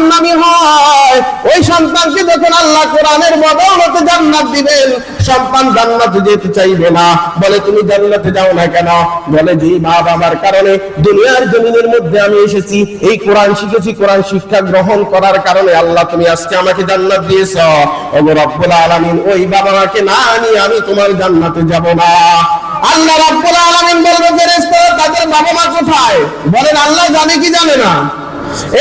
জাহান্নামী হয়। ওই সন্তানকে যখন আল্লাহ কোরআনের বদৌলতে জান্নাত দিবেন, সন্তান জান্নাতে যেতে চাইবে না। বলে, তুমি জান্নাতে যাও না কেন? বলে যে মা বাবার কারণে দুনিয়ার জমিনের মধ্যে আমি এসেছি। এই কোরআন শিখেছি। কোরআন শিক্ষা গ্রহণ করার কারণে আল্লাহ তুমি আজকে আমাকে জান্নাত দিয়েছ। ওগো রব্বুল আলামিন, ওই বাবা মাকে না নিয়ে আমি তোমার জান্নাতে যাব না। আল্লাহ রাব্বুল আলামিন বলবে তাদের বাবা মা কোথায়? বলেন, আল্লাহ জানে কি জানে না।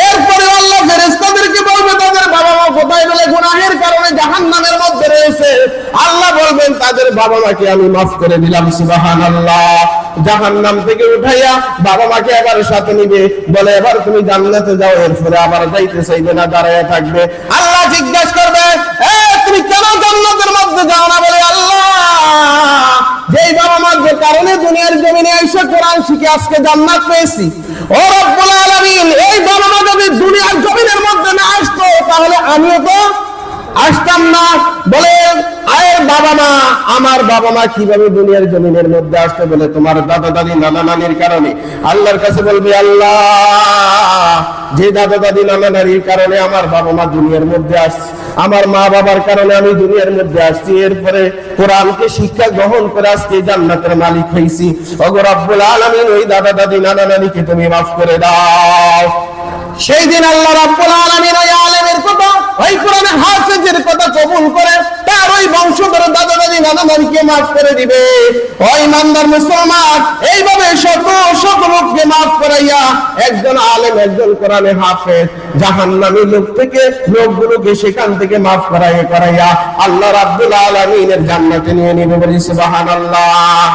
এরপরে আল্লাহ ফেরেশতাদেরকে বলবে, তাদের বাবা মা কোথায় বলে গুনাহের কারণে জাহান্নামের মধ্যে রয়েছে? আল্লাহ বলবেন, তাদের বাবা মাকে আমি মাফ করে দিলাম, সুবহানাল্লাহ। জাহান্নাম থেকে উঠাইয়া বাবা মাকে এবার সাথে নিবে, বলে, এবার তুমি জান্নাতে যাও, এরপরে আবার যাইতে চাইবে না, দাঁড়ায় থাকবে। আল্লাহ জিজ্ঞাসা করবে, এ, তুমি কেন জান্নাতের মধ্যে যাও না? বলে, আল্লাহ, যেই বাবা মার যে কারণে দুনিয়ার জমিনে এসে কোরআন শিখে আজকে জান্নাত পেয়েছি। ও রব্বুল আলামিন মা যদি দুনিয়ার জমিনের মধ্যে না আসতো, তাহলে আমিও তো আসতাম না। বলে আয়ের বাবা মা, আমার বাবা মা কীভাবে দুনিয়ার জমিনের মধ্যে আসতে বলে তোমার দাদা দাদি, নানা নানির কারণে? আল্লাহর কাছে বলবে, আল্লাহ, যে দাদা দাদি, নানা নানির কারণে আমার বাবা মা দুনিয়ার মধ্যে আসছে আমার মা বাবার কারণে আমি দুনিয়ার মধ্যে আসছি। এরপরে কোরআনকে শিক্ষা গ্রহণ করে আজকে জান্নাতের মালিক হয়েছি ওগো রব্বুল আলামিন, ওই দাদা দাদি, নানা নানিকে তুমি মাফ করে দাও। সেই দিন আল্লাহ রাব্বুল আলামিন ওই আলেমের কথা, ওই কোরআনের হাফেজের কথা কবুল করে তার ওই বংশধর দাদা দাদি নানা নানিকে মাফ করে দিবে। ওই ইমানদার মুসলমান, এইভাবে শত শত লোককে মাফ করাইয়া একজন আলেম, একজন কোরআনে হাফেজ জাহান্নামী লোক থেকে লোকগুলোকে সেখান থেকে মাফ করাইয়া করাইয়া আল্লাহ রাব্বুল আলামিনের জান্নাতে নিয়ে নিবে বলি সুবহানাল্লাহ।